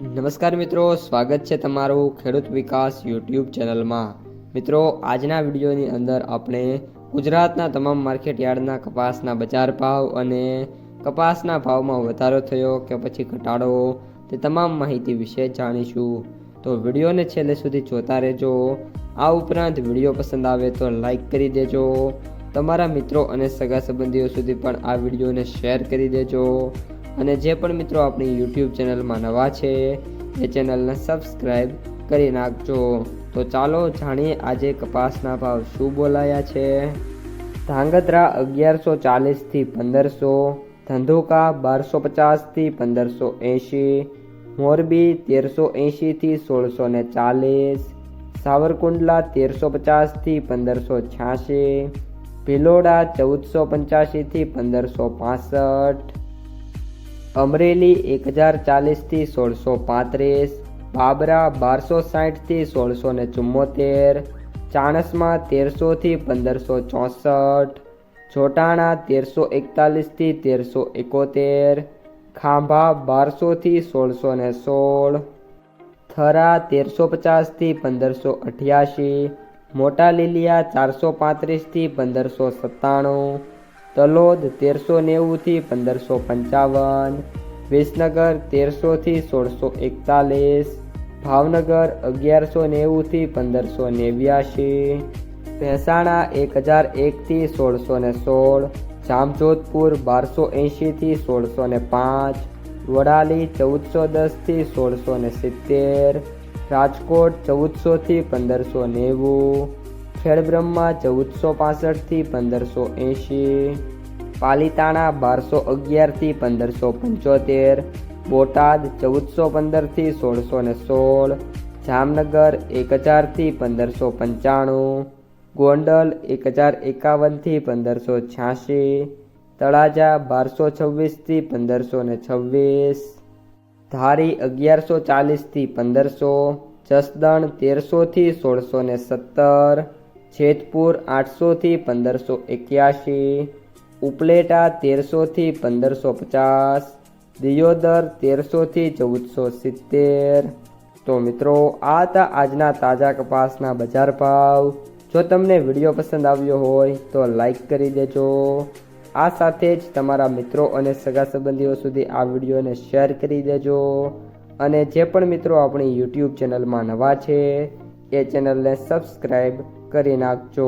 નમસ્કાર મિત્રો, સ્વાગત છે તમારું ખેડૂત વિકાસ યુટ્યુબ ચેનલમાં. મિત્રો, આજના વિડીયોની અંદર આપણે ગુજરાતના તમામ માર્કેટ યાર્ડના કપાસના બજાર ભાવ અને કપાસના ભાવમાં વધારો થયો કે પછી ઘટાડો, તે તમામ માહિતી વિશે જાણીશું. તો વિડીયોને છેલ્લે સુધી જોતા રહેજો. આ ઉપરાંત વીડિયો પસંદ આવે તો લાઈક કરી દેજો. તમારા મિત્રો અને સગા સંબંધીઓ સુધી પણ આ વિડીયોને શેર કરી દેજો. અને જે પણ મિત્રો આપણી યુટ્યુબ ચેનલમાં નવા છે, એ ચેનલને સબસ્ક્રાઈબ કરી નાખજો. તો ચાલો જાણીએ આજે કપાસના ભાવ શું બોલાયા છે. ધાંગધ્રા અગિયારસો ચાલીસથી પંદરસો, ધંધુકા બારસો પચાસથી પંદરસો એંશી, મોરબી તેરસો એંશીથી સોળસો ને ચાલીસ, સાવરકુંડલા તેરસો પચાસથી પંદરસો છ્યાસી, ભિલોડા ચૌદસો પંચ્યાસીથી પંદરસો પાસઠ અમરેલી એક હજાર ચાલીસથી સોળસો પાંત્રીસ બાબરા બારસો સાઠથી સોળસો ને ચુમ્મોતેર ચાણસમાં તેરસોથી પંદરસો ચોસઠ જોટાણા તેરસો એકતાલીસથી તેરસો એકોતેર ખાંભા બારસોથી સોળસો ને સોળ થરા તેરસો પચાસથી પંદરસો અઠ્યાસી મોટા લીલિયા ચારસો પાંત્રીસથી પંદરસો સત્તાણું તલોદ તેરસો નેવુંથી પંદરસો પંચાવન, વિસનગર તેરસોથી સોળસો એકતાલીસ, ભાવનગર અગિયારસો નેવુંથી પંદરસો નેવ્યાશી, મહેસાણા એક હજાર એકથી સોળસો ને સોળ, જામજોધપુર બારસો એંશીથી સોળસો ને પાંચ, વડાલી ચૌદસો દસથી સોળસો ને સિત્તેર, રાજકોટ ચૌદસોથી પંદરસો નેવું ખેડબ્રહ્મા ચૌદસો પાસઠથી પંદરસો એંશી, પાલીતાણા બારસો અગિયારથી પંદરસો પંચોતેર, બોટાદ ચૌદસો પંદરથી સોળસો ને સોળ, જામનગર એક હજારથી પંદરસો પંચાણું, ગોંડલ એક હજાર એકાવનથી પંદરસો છ્યાસી, તળાજા બારસો છવ્વીસથી પંદરસો ને છવ્વીસ, ધારી અગિયારસો ચાલીસથી પંદરસો, જસદણ તેરસોથી સોળસો ને સત્તર જેતપુર આઠસોથી પંદરસો એક્યાસી ઉપલેટા તેરસોથી પંદરસો પચાસ, દિયોદર તેરસોથી ચૌદસો સિત્તેર. તો મિત્રો, આ હતા આજના તાજા કપાસના બજાર ભાવ. જો તમને વીડિયો પસંદ આવ્યો હોય, તો લાઈક કરી દેજો. આ સાથે જ તમારા મિત્રો અને સગા સંબંધીઓ સુધી આ વિડીયોને શેર કરી દેજો. અને જે પણ મિત્રો આપણી યુટ્યુબ ચેનલમાં નવા છે, એ ચેનલને સબસ્ક્રાઈબ કરી નાખજો.